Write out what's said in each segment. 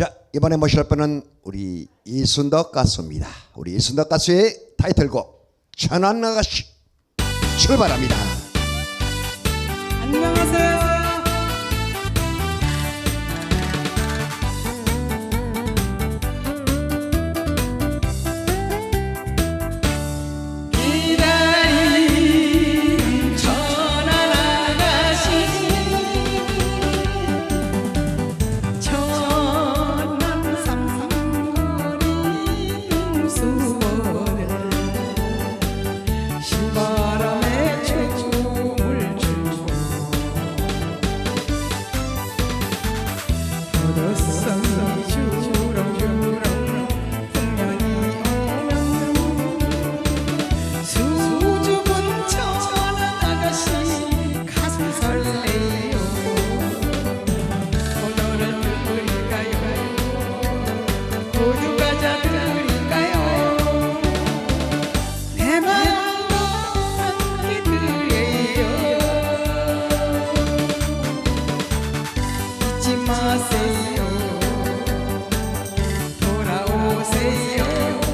자, 이번에 모실 분은 우리 이순덕 가수입니다. 우리 이순덕 가수의 타이틀곡 천안나가시 출발합니다. 안녕하세요. Senhor, ora.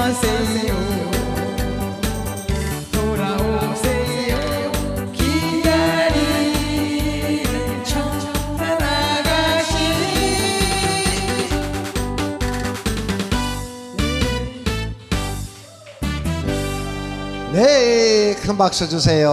안녕하세요. 네, 큰 박수 주세요.